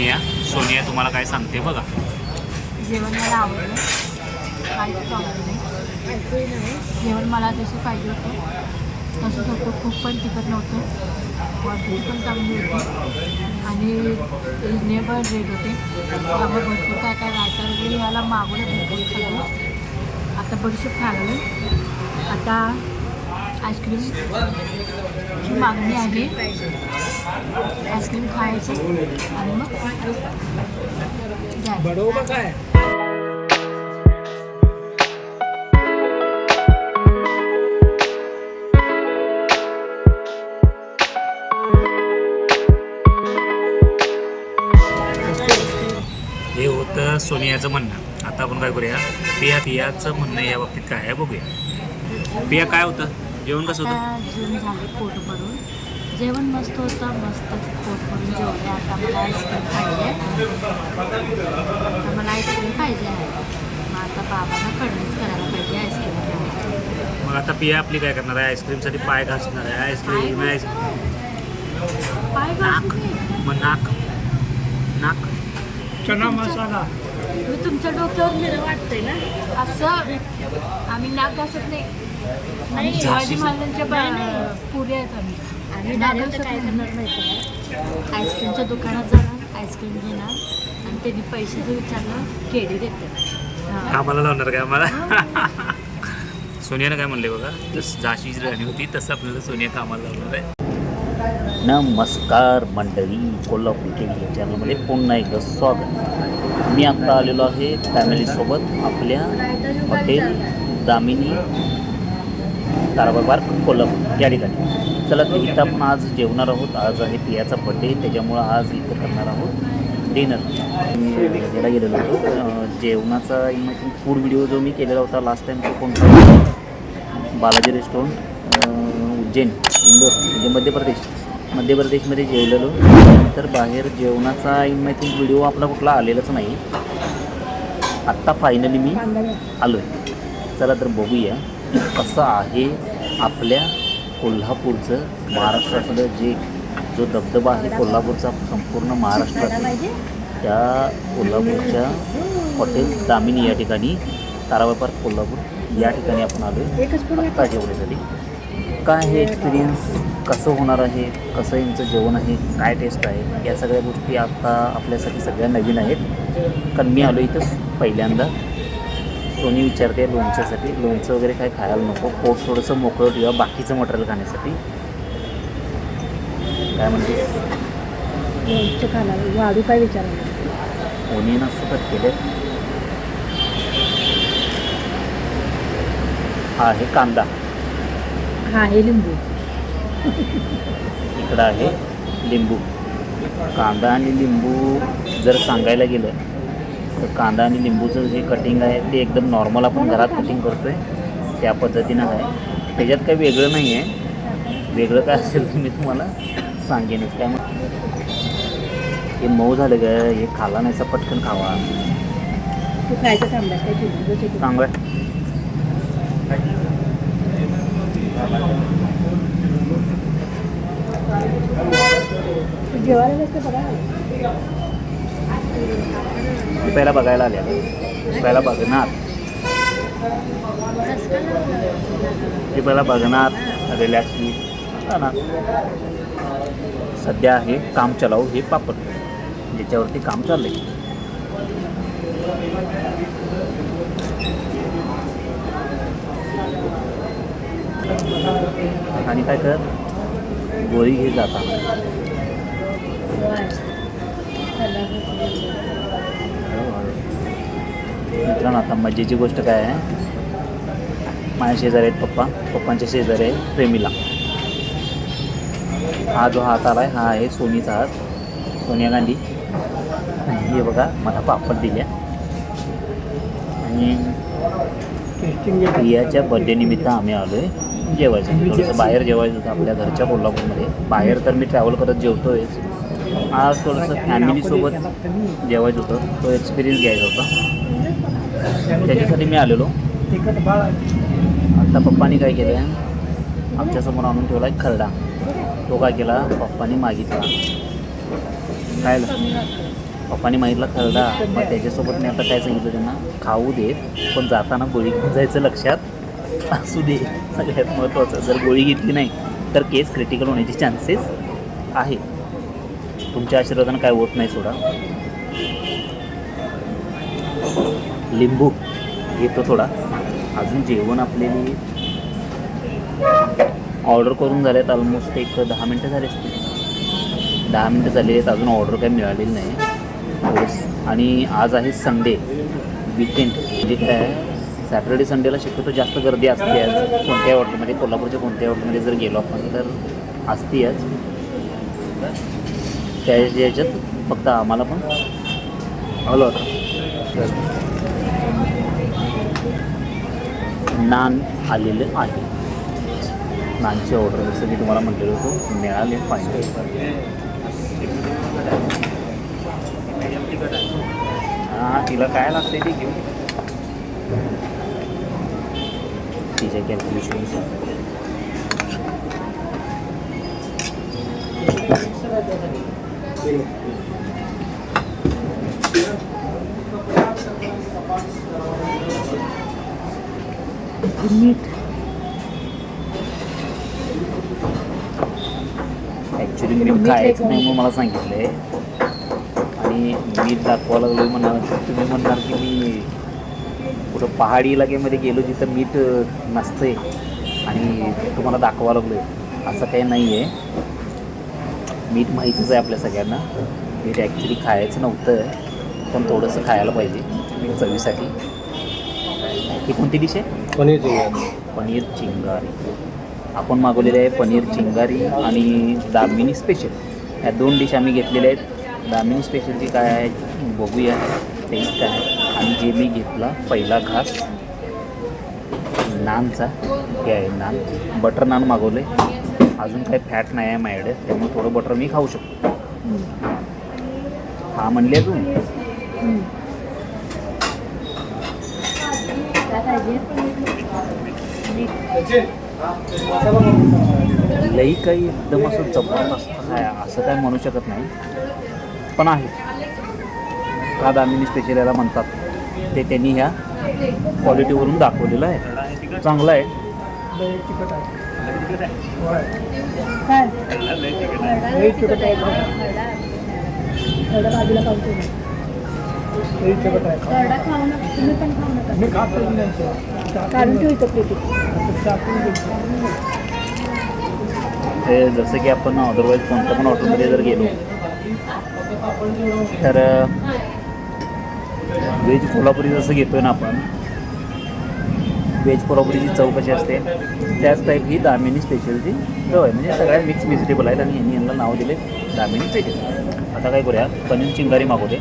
सोनिया सोनिया तुम्हाला काय सांगते बघा. जेवण मला आवडलं. काही प्रॉब्लेम नाही. जेवण मला जसं पाहिजे होतं तसंच होतं. खूप पण तिखट नव्हतं. क्वांटिटी पण चांगली होती. आणि रिजनेबल रेट होते. त्यामुळे भरपूर काय काय राहतं वगैरे याला मागवलं भरपूर सगळं. आता बडीशेप खायला आता मागणी आहे. आईस्क्रीम खायचं. आणि मग. काय? हे होतं सोनियाचं म्हणणं. आता आपण काय करूया? पिया पियाचं म्हणणं या बाबतीत काय आहे बघूया. पिया काय होतं? जेवण कसं होतं? झाले पोट भरून. जेवण मस्त होतं मस्त पोट भरून जेवले. आता मला आईस्क्रीम पाहिजे आता मला आईस्क्रीम पाहिजे आहे मग आता बाबांना कन्व्हिन्स करायला पाहिजे आईस्क्रीम मग आता पिया आपली काय करणार आहे? आईस्क्रीमसाठी पाय घासणार आहे. आईस्क्रीम आईस पाय नाक. मग नाक. नाक. चना मसाला. मी तुमच्या डोक्यावर मिरं वाटतंय ना? असं. आम्ही नाक घासत नाही. शिवाजी महाराजांच्या बा- पुरी आहेत आम्ही. आम्ही नाक डायरेक्ट घासत काय नाही. करणार माहिती आहे. आईस्क्रीमच्या दुकानात जाणार आईस्क्रीम घेणार आणि त्यांनी पैशाचं विचारलं केळी देतात हां. आम्हाला लावणार काय आम्हाला? सोनियानं काय म्हणले बघा? जसं झाशीची राणी होती तसं आपल्याला सोनिया कामाला लावणार आहे. नमस्कार मंडळी कोल्हापूर के या चॅनलमध्ये पुन्हा एकदा स्वागत. मी आत्ता आलेलो आहे फॅमिलीसोबत आपल्या हॉटेल दामिनी पार्क कोल्हापूर या ठिकाणी. चला तर इथं आपण आज जेवणार आहोत. आज आहे पियाचा बड्डे त्याच्यामुळं आज इथं करणार आहोत डिनर मी ह्याला गेलेलो होतो. जेवणाचा इन्फॉर्मेशन फूड व्हिडिओ जो मी केलेला होता लास्ट टाइम तो कोणता? बालाजी रेस्टॉरंट उज्जैन इंदोर म्हणजे मध्य प्रदेश. मध्य प्रदेशमध्ये जेवलेलो. त्यानंतर बाहेर जेवणाचा इन्फॉर्मेशन व्हिडिओ आपला कुठला आलेलाच नाही. आत्ता फायनली मी आलो. आहे चला तर बघूया. असं आहे आपल्या कोल्हापूरचं महाराष्ट्रातलं जे जो धबधबा आहे कोल्हापूरचा संपूर्ण महाराष्ट्रात. त्या कोल्हापूरच्या हॉटेल दामिनी या ठिकाणी ताराबाई पार्क कोल्हापूर या ठिकाणी आपण आलो आहे आत्ता जेवण्यासाठी. काय हे एक्सपिरियन्स कसं होणार आहे? कसं यांचं जेवण आहे? काय टेस्ट आहे? या सगळ्या गोष्टी आत्ता आपल्यासाठी सगळ्या नवीन आहेत. कारण मी आलो इथं पहिल्यांदा. सोनी विचारते लोणच्यासाठी? लोणचं वगैरे काय खायला नको. पोट थोडंसं मोकळं ठेवा बाकीचं मटेरियल खाण्यासाठी. काय म्हणते? लोणचं खाला वाढू काय विचारलं ओनियन असं कट केले. हा आहे कांदा. हा हे लिंबू. इकडं आहे लिंबू. कांदा आणि लिंबू जर सांगायला गेलं तर कांदा आणि लिंबूचं जे कटिंग आहे ते एकदम नॉर्मल आपण घरात कटिंग करतो आहे त्या पद्धतीनं आहे. त्याच्यात काही वेगळं नाही आहे वेगळं काय असेल तर मी तुम्हाला सांगेनच. काय मग हे मऊ झालं ग. हे खाला नाहीसा पटकन खावा. तू जेवायला मी पहिला बघायला आल्या पहिला बघणार. मी पहिला बघणार. रिलॅक्स मी. सध्या आहे काम चलाव हे पापड ज्याच्यावरती काम चाललंय. आणि काय कर? गोळी घे जाता मित्रांनो आता मजेची गोष्ट काय आहे? माझ्या शेजारी आहेत पप्पा. पप्पांच्या शेजारी आहे प्रेमीला. हा जो हात आला आहे हा आहे सोनीचा हात. सोनिया गांधी. हे बघा मला पापड दिल्या आणि प्रियाच्या बर्थडेनिमित्त आम्ही आलो आहे जेवायचं थोडंसं बाहेर जेवायचं होतं आपल्या घरच्या कोल्हापूरमध्ये. बाहेर तर मी ट्रॅव्हल करत जेवतो आहेच आज थोडंसं फॅमिलीसोबत जेवायचं होतं. तो एक्सपिरियन्स घ्यायचा होता. त्याच्यासाठी मी आलेलो. आता आत्ता पप्पानी काय केलं आहे आमच्यासमोर आणून ठेवला एक खरडा. तो काय केला? पप्पानी मागितला. काय पप्पानी मागितला खरडा. मग त्याच्यासोबत मी आता काय सांगितलं त्यांना? खाऊ देत पण जाताना गोळी घेऊन जायचं लक्षात. असू दे. सगळ्यात महत्त्वाचं. जर गोळी घेतली नाही तर केस क्रिटिकल होण्याचे चान्सेस आहे तुमच्या आशीर्वादानं काय होत नाही सोडा. लिंबू घेतो थोडा. अजून जेवण आपलेली ऑर्डर करून झाले आहेत ऑलमोस्ट एक दहा मिनटं झाले असतील. दहा मिनटं झालेली आहेत अजून ऑर्डर काही मिळालेली नाही. आणि आज आहे संडे विकेंड म्हणजे काय सॅटर्डे संडेला शक्यतो जास्त गर्दी असते आज. कोणत्याही हॉटेलमध्ये कोल्हापूरच्या कोणत्याही हॉटेलमध्ये जर गेलो आपण तर असते आज त्या याच्यात फक्त आम्हाला पण आलो होता. नान आलेलं आहे. नानची ऑर्डर जसं मी तुम्हाला म्हटलेलं होतं मिळाले फायनल हां तिला काय लागते ती घेऊन. तिच्या कॅल्क्युलेशननुसार मीठ ॲक्च्युली मी खायचं नाही म्हणून मला सांगितलं आणि मीठ दाखवा लागलो म्हणणार तुम्ही म्हणणार की मी कुठं पहाडी इलाक्यामध्ये गेलो जिथं मीठ नसतं आहे आणि तुम्हाला दाखवा लागलो असं काही नाही आहे मीठ माहितीच आहे आपल्या सगळ्यांना. मीठ ॲक्च्युली खायचं नव्हतं पण थोडंसं खायला पाहिजे चवीसाठी. ही कोणती डिश आहे? पनीर चिंगम पनीर चिंगारी. आपण मागवलेले आहे पनीर चिंगारी आणि दामिनी स्पेशल या दोन डिश आम्ही घेतलेल्या आहेत. दामिनी स्पेशलची काय आहे बघूया. टेस्ट काय आहे. आणि जे मी घेतला पहिला घास नानचा. हे आहे नान. बटर नान मागवले अजून काही फॅट नाही आहे माझ्याकडे त्यामुळे थोडं बटर मी खाऊ शकतो. हा म्हणले अजून लई काही एकदम असं जबरदस्त काय असं काय म्हणू शकत नाही. पण आहे. का दामिनी स्पेशल याला म्हणतात ते त्यांनी ह्या क्वालिटीवरून दाखवलेलं आहे. चांगलं आहे. काय बाजूला खाऊ नका तुम्ही पण खाऊ नका काढून ठेवतो ते जसं की आपण अदरवाईज कोणत्या पण हॉटेलमध्ये जर गेलो तर व्हेज कोल्हापुरी जसं घेतोय ना आपण व्हेज कोल्हापुरीची चव कशी असते त्याच टाईप ही दामिनी स्पेशलची चव आहे. म्हणजे सगळ्या मिक्स व्हेजिटेबल आहेत आणि यांनी यांना नाव दिले दामिनी स्पेशल आता काय करूया पनीर चिंगारी मागवते.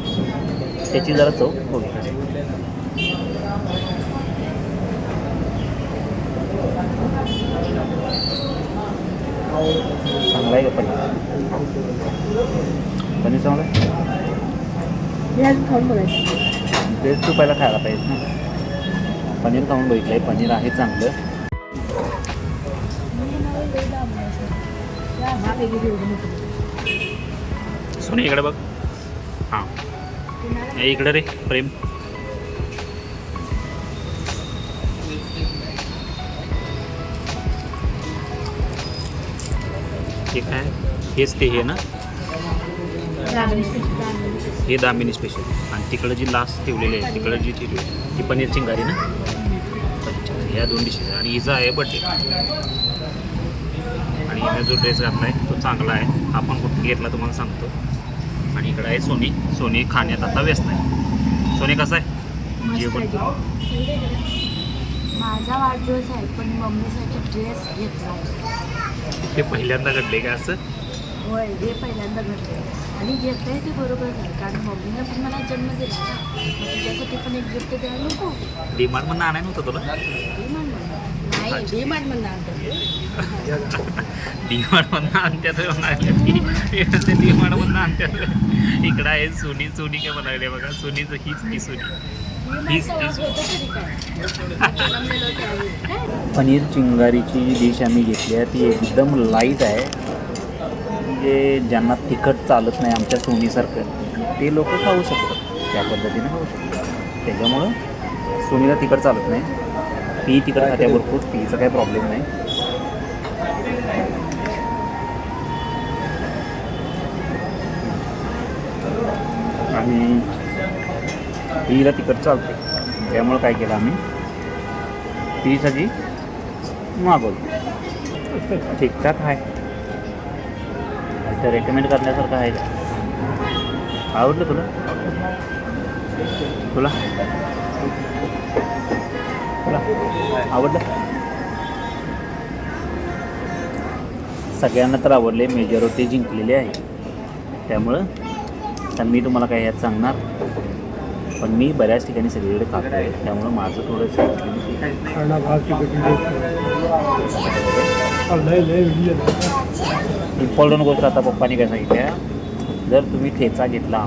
त्याची जरा चव बघूया. चांगला आहे का पनीर? पनीर चांगलं आहे? तेच तू पहिला खायला पाहिजे ना. पनीर खाऊन बघितलं आहे पनीर आहे चांगलं. सोनी इकडे बघ. हां. इकडे रे प्रेम. ठीक काय? हेच ते हे ना? हे दामिनी स्पेशल आणि तिकडं जी लास्ट ठेवलेली आहे तिकडं जी ठेवली ती पनीर चिंगारी ना? ह्या दोन डिशेस आणि हिचा आहे बड्डे आणि हिने जो ड्रेस घातला आहे तो चांगला आहे. आपण कुठे घेतला तुम्हाला सांगतो. आणि इकडं आहे सोनी. सोनी खाण्यात आता व्यस्त आहे. सोनी कसं आहे? मस्त जेवण? आहे माझा वाढदिवस आहे पण मम्मीसाठी ड्रेस घेतला. हे पहिल्यांदा घडले का असं? होय हे पहिल्यांदा घडलं आणि घेतलंय ते बरोबर आहे कारण मम्मीनं पण मला जन्म दिला ना. मग तिच्यासाठी पण एक गिफ्ट द्यायला नको. डिमांड म्हणून आणाय नव्हतं तुला? डिमांड नाही डिमांड म्हणून आणतात डिमांड म्हणून आणत्यात डिमांड म्हणून आणत्यात इकडं आहे सोनी सोनी काय म्हणाले बघा सोनीचं हीच की सोनी. हीच ती पनीर चिंगारीची जी डिश आम्ही घेतली आहे. ती एकदम लाइट आहे. म्हणजे ज्यांना तिखट चालत नाही आमच्या सोनीसारखं ते लोक खाऊ शकतात. त्या पद्धतीने खाऊ शकतात. त्याच्यामुळं सोनीला तिकट चालत नाही. ती तिकट खात्या भरपूर तिचा काही प्रॉब्लेम नाही. आणि तिला तिकट चालते त्यामुळं काय केलं आम्ही? तीसाठी मागवलं. ठीकठाक आहे तर रेकमेंड करण्यासारखं आहे का? आवडलं तुला? तुला? तुला? आवडलं? सगळ्यांना तर आवडले मेजॉरिटी जिंकलेली आहे. त्यामुळं तर मी तुम्हाला काय यात सांगणार? पण मी बऱ्याच ठिकाणी सगळीकडे खातो आहे त्यामुळं माझं थोडंसं इम्पॉर्टंट गोष्ट आता पप्पानी काय सांगितल्या जर तुम्ही ठेचा घेतला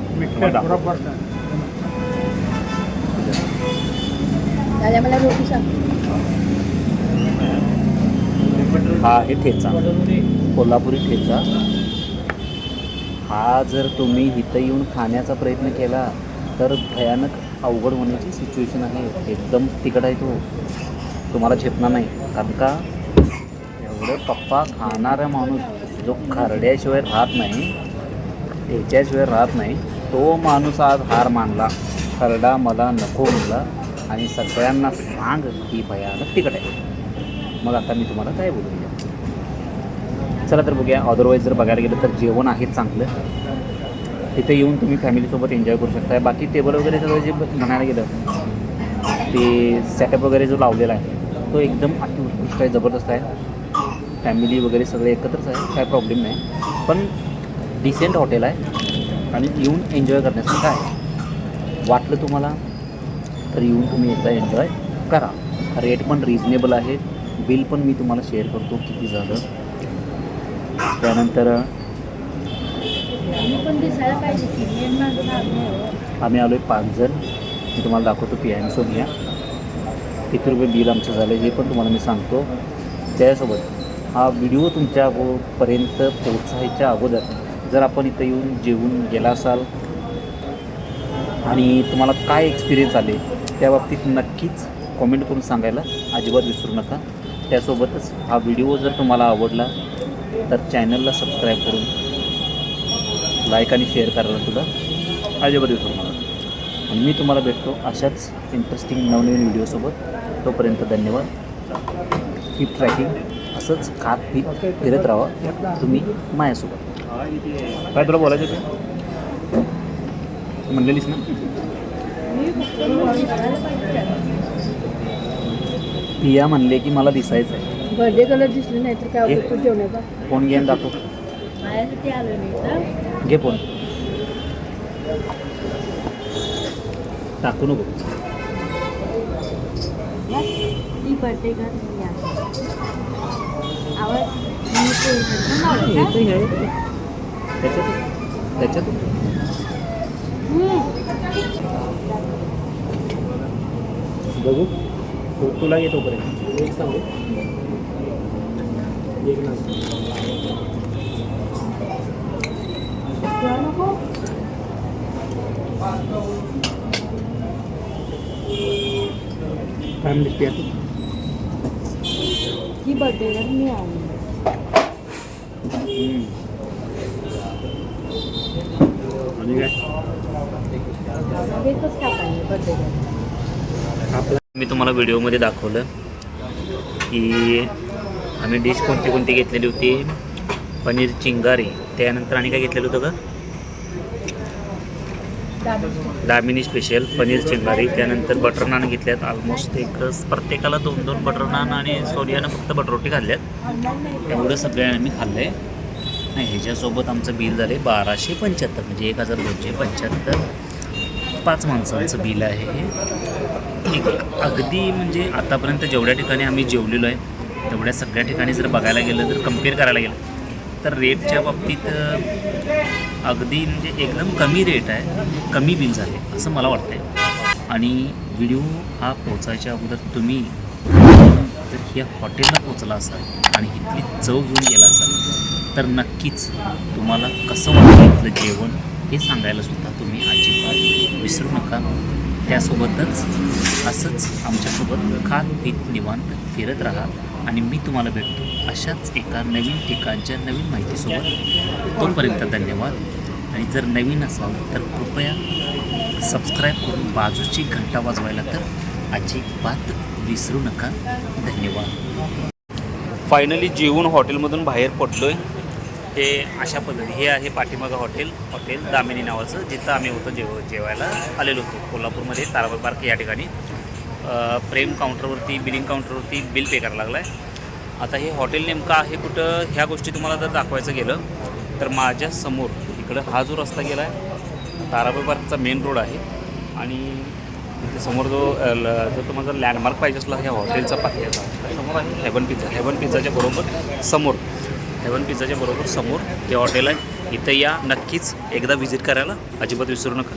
हा आहे ठेचा. कोल्हापुरी ठेचा. हा जर तुम्ही इथं येऊन खाण्याचा प्रयत्न केला तर भयानक अवघड होण्याची सिच्युएशन आहे. एकदम तिकट आहे तो. तुम्हाला झेपणार नाही. कारण का? एवढं पप्पा खाणारा माणूस जो खरड्याशिवाय राहत नाही त्याच्याशिवाय राहत नाही तो माणूस आज हार मानला. खरडा मला नको म्हणला आणि सगळ्यांना सांग की भयानक तिकट आहे. मग आता मी तुम्हाला काय बोलू चला तर बघूया. अदरवाईज जर बघायला गेलं तर जेवण आहे चांगलं. तिथे येऊन तुम्ही फॅमिलीसोबत एन्जॉय करू शकता बाकी टेबल वगैरे सगळं जे म्हणायला गेलं ते सेटअप वगैरे जो लावलेला आहे तो एकदम अतिउत्कृष्ट आहे जबरदस्त आहे. फॅमिली वगैरे सगळे एकत्रच आहे काय प्रॉब्लेम नाही. पण डिसेंट हॉटेल आहे आणि येऊन एन्जॉय करण्यासारखं आहे. वाटलं तुम्हाला? तर येऊन तुम्ही एकदा एन्जॉय करा. रेट पण रिजनेबल आहे. बिल पण मी तुम्हाला शेअर करतो किती झालं. त्यानंतर. आम्ही आलो. आहे पाच जण. मी तुम्हाला दाखवतो पी एम सोनिया किती रुपये बिल आमचं झालं हे पण तुम्हाला मी सांगतो. त्यासोबत हा व्हिडिओ तुमच्या अगो- पोहोचायच्या अगोदर जर आपण इथं येऊन जेवून गेला असाल आणि तुम्हाला काय एक्सपिरियन्स आले त्या बाबतीत नक्कीच कॉमेंट करून सांगायला अजिबात विसरू नका. त्यासोबतच हा व्हिडिओ जर तुम्हाला आवडला तर चॅनलला सबस्क्राईब करून लाईक आणि शेअर करायला सुद्धा अजिबात विसरू नका. आणि मी तुम्हाला भेटतो अशाच इंटरेस्टिंग नवनवीन व्हिडिओसोबत. तोपर्यंत धन्यवाद. कीप ट्रॅकिंग असंच खात पीत फिरत राहा तुम्ही माझ्यासोबत काय तुला बोलायचं तू म्हणलेलीस ना? पिया म्हणले की मला दिसायचं आहे बर्थडे कलर दिसले नाही तर काय फोन घेऊन दाखव. माझ्यासाठी आलो नाही ना घे फोन. टाकू नको. ती बर्थडे का? बघू. तू- तुला घे तोपर्यंत एक सांगू? एक नको. फॅमिली स्टे ती बर्थडे कर मी आलो आणि काय? एकच मी तुम्हाला व्हिडिओमध्ये दाखवलं की आम्ही डिश कोणती कोणती घेतलेली होती? पनीर चिंगारी. त्यानंतर आणि काय घेतलेलं होतं का दामिनी स्पेशल पनीर चिंगारी त्यानंतर बटर नान घेतल्यात ऑलमोस्ट एक प्रत्येकाला दोन दोन बटर नान आणि सोनियानं फक्त बटर रोटी खाल्ल्यात. एवढं सगळ्यांनी मी खाल्लं आहे नाही ह्याच्यासोबत आमचं बिल झालं आहे बाराशे पंच्याहत्तर म्हणजे एक हजार दोनशे पंच्याहत्तर. पाच माणसांचं बिल आहे हे. एक अगदी म्हणजे आतापर्यंत जेवढ्या ठिकाणी आम्ही जेवलेलो आहे तेवढ्या सगळ्या ठिकाणी जर बघायला गेलं तर कंपेअर करायला गेलं तर रेटच्या बाबतीत अगदी म्हणजे एकदम कमी रेट आहे कमी बिल्स झाले असं मला वाटतं आणि व्हिडिओ हा पोचायच्या अगोदर तुम्ही जर ह्या हॉटेलला पोचला असाल आणि इथली चव घेऊन गेला असाल तर नक्कीच तुम्हाला कसं वाटतं इथलं जेवण हे सांगायला सुद्धा तुम्ही अजिबात विसरू नका. त्यासोबतच असंच आमच्यासोबत खात पीत निवांत फिरत राहा. आणि मी तुम्हाला भेटतो अशाच एका नवीन ठिकाणच्या नवीन माहितीसोबत तोपर्यंत धन्यवाद. आणि जर नवीन असाल तर कृपया सबस्क्राईब करून बाजूची घंटा वाजवायला तर अजिबात विसरू नका. धन्यवाद. फायनली जेवून हॉटेलमधून बाहेर पडलो आहे हे अशा पद्धती हे आहे पाठीमागं हॉटेल हॉटेल दामिनी नावाचं जिथं आम्ही होतो जेव जेवायला आलेलो होतो. कोल्हापूरमध्ये ताराबाग पार्क या ठिकाणी. प्रेम काउंटरवरती बिलिंग काउंटरवरती बिल पे करायला लागला आहे आता हे हॉटेल नेमकं आहे कुठं ह्या गोष्टी तुम्हाला जर दाखवायचं गेलं तर माझ्यासमोर इकडं हा जो रस्ता गेला आहे ताराबाई पार्कचा मेन रोड आहे. आणि समोर जो ल- जर तुम्हाला लँडमार्क पाहिजे असला ह्या हॉटेलचा पाहिजेचा समोर आहे हेवन पिझ्झा हेवन पिझ्झाच्या बरोबर समोर हेवन पिझ्झाच्या बरोबर समोर हे हॉटेल आहे इथं या नक्कीच एकदा व्हिजिट करायला अजिबात विसरू नका.